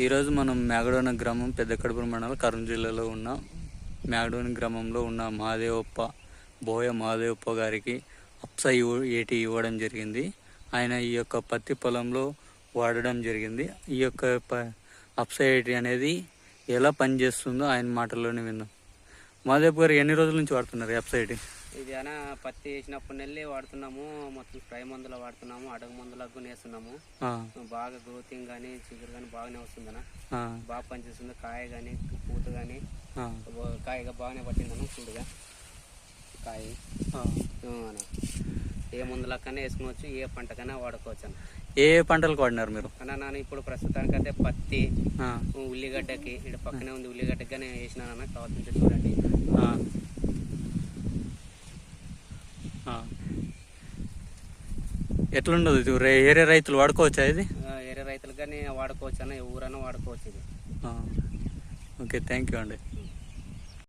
ఈరోజు మనం మేగడోన గ్రామం పెద్ద కడుపు మండలం కర్నూలు జిల్లాలో ఉన్న మేగడోన గ్రామంలో ఉన్న మహాదేవప్ప బోయ మహాదేవప్ప గారికి అప్స ఏటి ఇవ్వడం జరిగింది. ఆయన ఈ యొక్క పత్తి పొలంలో వాడడం జరిగింది. ఈ యొక్క ప- అప్స ఏటి అనేది ఎలా పనిచేస్తుందో ఆయన మాటల్లోనే విందాం. మహాదేవ్ గారు ఎన్ని రోజుల నుంచి వాడుతున్నారు ఈ అప్స ఏటి? ఇది అన పత్తి వేసినప్పటి నెల్లి వాడుతున్నాము మొత్తం స్ప్రే మందులు వాడుతున్నాము అడుగు మందులకు వేస్తున్నాము బాగా గ్రోతింగ్ కానీ చిగురు కానీ బాగానే వస్తుందన్న. ఆ, బాగా పనిచేస్తుంది కాయ కానీ పూత కానీ కాయగా బాగానే పట్టిందన్న చూడుగా. కాయ. అన్న. ఏ మందులకన్నా వేసుకోవచ్చు ఏ పంటకైనా వాడుకోవచ్చు అన్న ఏ పంటలకు వాడినారు మీరు? అన్న నేను ఇప్పుడు ప్రస్తుతానికైతే పత్తి ఆ, ఉల్లిగడ్డకి ఇక్కడ పక్కనే ఉంది ఉల్లిగడ్డకి కానీ వేసినానన్న కావాల్సింటే చూడండి. ఎట్లుండదు ఇది? ఏరే రైతులు వాడుకోవచ్చా ఇది? ఆ, వేరే రైతులకు కానీ వాడుకోవచ్చు? అన్న ఎవరైనా వాడుకోవచ్చు ఇది. ఓకే థ్యాంక్ యూ అండి.